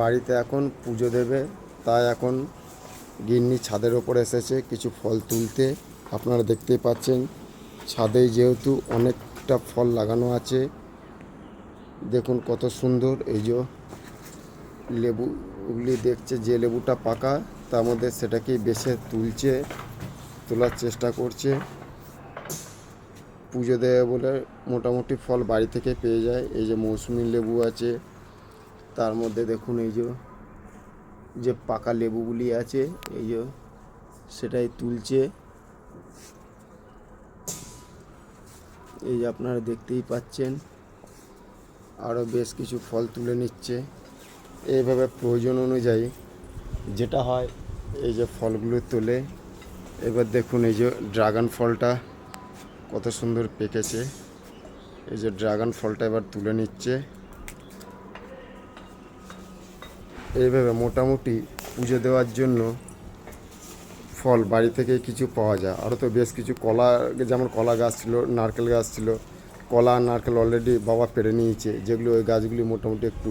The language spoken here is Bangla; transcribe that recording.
বাড়িতে এখন পুজো দেবে, তাই এখন গিন্নি ছাদের ওপর এসেছে কিছু ফল তুলতে। আপনারা দেখতেই পাচ্ছেন ছাদে যেহেতু অনেকটা ফল লাগানো আছে। দেখুন কত সুন্দর, এই যে লেবুগুলি দেখছে, যে লেবুটা পাকা, তার মধ্যে সেটাকেই বেছে তুলছে, তোলার চেষ্টা করছে। পুজো দেবে বলে মোটামুটি ফল বাড়ি থেকে পেয়ে যায়। এই যে মৌসুমি লেবু আছে তার মধ্যে দেখুন এই যে পাকা লেবুগুলি আছে, এই যে সেটাই তুলছে। এই যে আপনারা দেখতেই পাচ্ছেন আরও বেশ কিছু ফল তুলে নিচ্ছে। এইভাবে প্রয়োজন অনুযায়ী যেটা হয়, এই যে ফলগুলো তোলে। এবার দেখুন এই যে ড্রাগন ফলটা কত সুন্দর পেকেছে। এই যে ড্রাগন ফলটা এবার তুলে নিচ্ছে। এইভাবে মোটামুটি পুজো দেওয়ার জন্য ফল বাড়ি থেকে কিছু পাওয়া যায়। আরও তো বেশ কিছু কলা, যেমন কলা গাছ ছিল, নারকেল গাছ ছিল, কলা, নারকেল অলরেডি বাবা পেরে নিয়েছে। যেগুলো ওই গাছগুলি মোটামুটি একটু